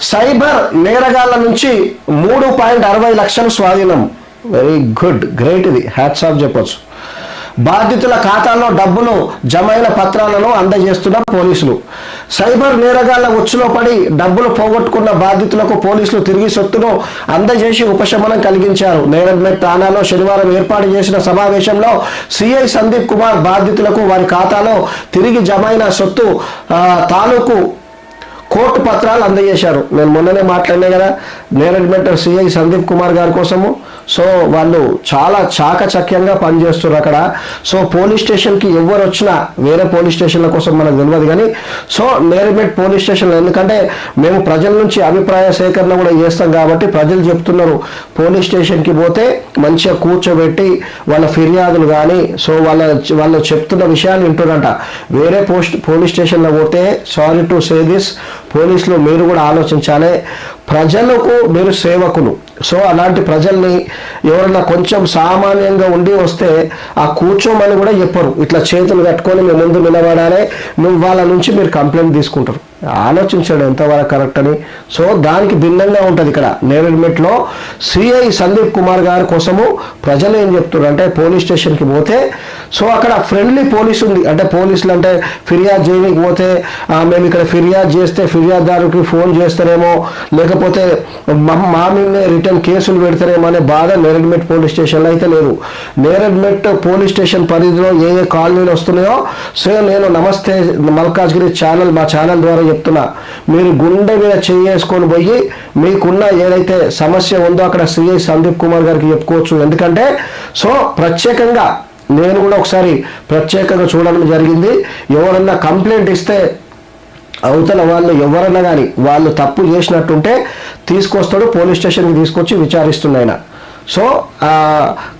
Cyber నేరగాళ్ళ నుంచి మూడు point అరవై లక్షలు స్వాధీనం. వెరీ గుడ్ గ్రేట్ ఇది. హ్యాట్స్ ఆఫ్ చెప్పొచ్చు. బాధితుల ఖాతాల్లో డబ్బులు జమైన పత్రాలను అందజేస్తున్న పోలీసులు. సైబర్ నేరగాళ్ళ ఉచ్చులో పడి డబ్బులు పోగొట్టుకున్న బాధితులకు పోలీసులు తిరిగి సొత్తును అందజేసి ఉపశమనం కలిగించారు. నేరడ్మెట్ థానాలో శనివారం ఏర్పాటు చేసిన సమావేశంలో సిఐ సందీప్ కుమార్ బాధితులకు వారి ఖాతాలో తిరిగి జమైన సొత్తు తాలూకు కోర్టు పత్రాలు అందజేశారు. నేను మొన్ననే మాట్లాడినా కదా నేరడ్మెంట్ సిఐ సందీప్ కుమార్ గారి కోసము సో వాళ్ళు చాలా చాకచక్యంగా పనిచేస్తున్నారు అక్కడ. సో పోలీస్ స్టేషన్కి ఎవరు వచ్చినా వేరే పోలీస్ స్టేషన్ల కోసం మనకు తెలియదు కానీ సో నేరడ్మెంట్ పోలీస్ స్టేషన్లో ఎందుకంటే మేము ప్రజల నుంచి అభిప్రాయ సేకరణ కూడా చేస్తాం కాబట్టి ప్రజలు చెప్తున్నారు పోలీస్ స్టేషన్కి పోతే మంచిగా కూర్చోబెట్టి వాళ్ళ ఫిర్యాదులు కానీ సో వాళ్ళ వాళ్ళు చెప్తున్న విషయాలు వింటున్నారంట. వేరే పోస్ట్ పోలీస్ స్టేషన్లో పోతే సారీ టు సే దిస్ పోలీసులు మీరు కూడా ఆలోచించాలి. ప్రజలకు మీరు సేవకులు. సో అలాంటి ప్రజల్ని ఎవరన్నా కొంచెం సామాన్యంగా ఉండి వస్తే ఆ కూర్చోమని కూడా చెప్పరు. ఇట్లా చేతులు కట్టుకొని మీ ముందు నిలబడాలి నువ్వు వాళ్ళ నుంచి మీరు కంప్లైంట్ తీసుకుంటారు. ఆలోచించాడు ఎంతవరకు కరెక్ట్ అని. సో దానికి భిన్నంగా ఉంటుంది ఇక్కడ. నేరడ్మెట్లో సిఐ సందీప్ కుమార్ గారి కోసము ప్రజలు ఏం చెప్తున్నారు అంటే పోలీస్ స్టేషన్కి పోతే సో అక్కడ ఫ్రెండ్లీ పోలీస్ ఉంది. అంటే పోలీసులు అంటే ఫిర్యాదు చేయడానికి పోతే మేము ఇక్కడ ఫిర్యాదు చేస్తే ఫిర్యాదుదారుకి ఫోన్ చేస్తారేమో లేకపోతే మా మా రిటర్న్ కేసులు పెడతారేమో అనే బాధ. నేరడ్మెట్ పోలీస్ స్టేషన్లో అయితే లేదు నేరడ్మెట్ పోలీస్ స్టేషన్ పరిధిలో ఏ ఏ కాలనీలు వస్తున్నాయో సో నేను నమస్తే మల్కాజ్గిరి ఛానల్ మా ఛానల్ ద్వారా చెప్తున్నా. మీరు గుండె మీద చేసుకొని పోయి మీకున్న ఏదైతే సమస్య ఉందో అక్కడ సిఐ సందీప్ కుమార్ గారికి చెప్పుకోవచ్చు. ఎందుకంటే సో ప్రత్యేకంగా నేను కూడా ఒకసారి ప్రత్యేకంగా చూడడం జరిగింది. ఎవరన్నా కంప్లైంట్ ఇస్తే అవతల వాళ్ళు ఎవరన్నా కానీ వాళ్ళు తప్పు చేసినట్టుంటే తీసుకొస్తాడు పోలీస్ స్టేషన్కి తీసుకొచ్చి విచారిస్తున్నాయన సో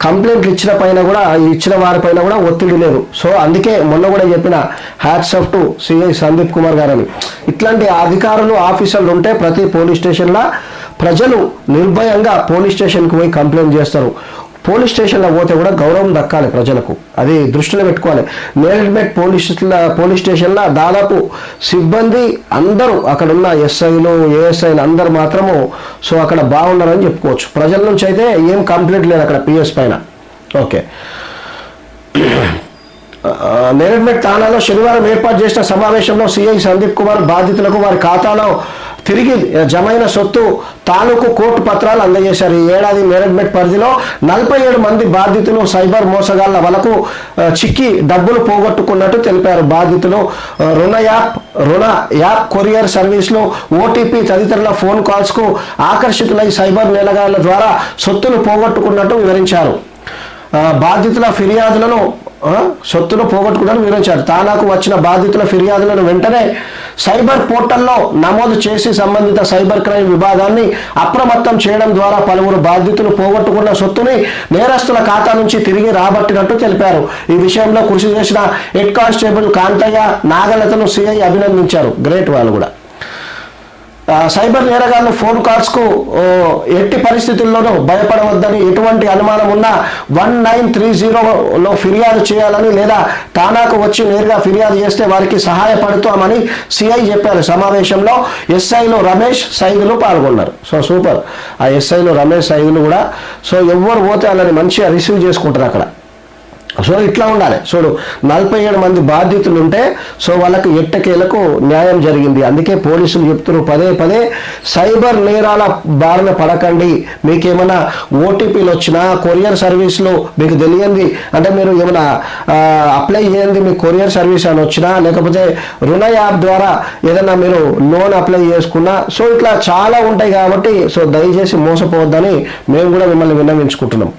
కంప్లైంట్లు ఇచ్చిన పైన కూడా ఇచ్చిన వారిపైన కూడా ఒత్తిడి లేదు. సో అందుకే మొన్న కూడా చెప్పిన hats off to CI Sandeep Kumar గారని. ఇట్లాంటి అధికారులు ఆఫీసర్లు ఉంటే ప్రతి పోలీస్ స్టేషన్లో ప్రజలు నిర్భయంగా పోలీస్ స్టేషన్కి పోయి కంప్లైంట్ చేస్తారు. పోలీస్ స్టేషన్లో పోతే కూడా గౌరవం దక్కాలి ప్రజలకు. అది దృష్టిలో పెట్టుకోవాలి. నేరెడ్మెట్ పోలీసుల పోలీస్ స్టేషన్లో దాదాపు సిబ్బంది అందరూ అక్కడున్న ఎస్ఐలు ఏఎస్ఐలు అందరు మాత్రము సో అక్కడ బాగున్నారని చెప్పుకోవచ్చు. ప్రజల నుంచి అయితే ఏం కంప్లైంట్ లేదు అక్కడ పిఎస్ పైన. ఓకే. నేరెడ్మెట్ థానాలో శనివారం ఏర్పాటు చేసిన సమావేశంలో సిఐ సందీప్ కుమార్ బాధితులకు వారి ఖాతాలో తిరిగి జమైన సొత్తు తాలూకు కోర్టు పత్రాలు అందజేశారు. ఈ ఏడాది మేనేజ్మెంట్ పరిధిలో నలభై ఏడు మంది బాధితులు సైబర్ మోసగాళ్ళ వలకు చిక్కి డబ్బులు పోగొట్టుకున్నట్టు తెలిపారు. బాధితులు రుణ యాప్ రుణ యాప్ కొరియర్ సర్వీసులు ఓటీపీ తదితరుల ఫోన్ కాల్స్కు ఆకర్షితులై సైబర్ నేరగాళ్ళ ద్వారా సొత్తులు పోగొట్టుకున్నట్టు వివరించారు. బాధితుల ఫిర్యాదులను సొత్తును పోగొట్టుకున్నట్టు వివరించారు. తానాకు వచ్చిన బాధితుల ఫిర్యాదులను వెంటనే సైబర్ పోర్టల్లో నమోదు చేసి సంబంధిత సైబర్ క్రైమ్ విభాగాన్ని అప్రమత్తం చేయడం ద్వారా పలువురు బాధితులు పోగొట్టుకున్న సొత్తుని నేరస్తుల ఖాతా నుంచి తిరిగి రాబట్టినట్టు తెలిపారు. ఈ విషయంలో కృషి చేసిన హెడ్ కానిస్టేబుల్ కాంతయ్య నాగలతను సిఐ అభినందించారు. గ్రేట్ వాళ్ళు కూడా. సైబర్ నేరగాళ్ళు ఫోన్ కాల్స్కు ఎట్టి పరిస్థితుల్లోనూ భయపడవద్దని ఎటువంటి అనుమానం ఉన్నా వన్ నైన్ త్రీ జీరోలో ఫిర్యాదు చేయాలని లేదా తానాకు వచ్చి నేరుగా ఫిర్యాదు చేస్తే వారికి సహాయపడుతామని సిఐ చెప్పారు. సమావేశంలో ఎస్ఐలు రమేష్ సైదులు పాల్గొన్నారు. So super. ఆ ఎస్ఐలు రమేష్ సైదులు కూడా సో ఎవరు పోతే వాళ్ళని మంచిగా రిసీవ్ చేసుకుంటారు అక్కడ. సో ఇట్లా ఉండాలి. చూడు నలభై ఏడు మంది బాధితులు ఉంటే సో వాళ్ళకు ఎట్టకేలకు న్యాయం జరిగింది. అందుకే పోలీసులు చెప్తున్నారు పదే పదే సైబర్ నేరాల బారిన పడకండి. మీకేమైనా ఓటీపీలు వచ్చినా కొరియర్ సర్వీస్లో మీకు తెలియంది అంటే మీరు ఏమైనా అప్లై చేయండి మీ కొరియర్ సర్వీస్ అని వచ్చినా లేకపోతే రుణ యాప్ ద్వారా ఏదైనా మీరు లోన్ అప్లై చేసుకున్నా సో ఇట్లా చాలా ఉంటాయి కాబట్టి సో దయచేసి మోసపోవద్దని మేము కూడా మిమ్మల్ని విన్నవించుకుంటున్నాం.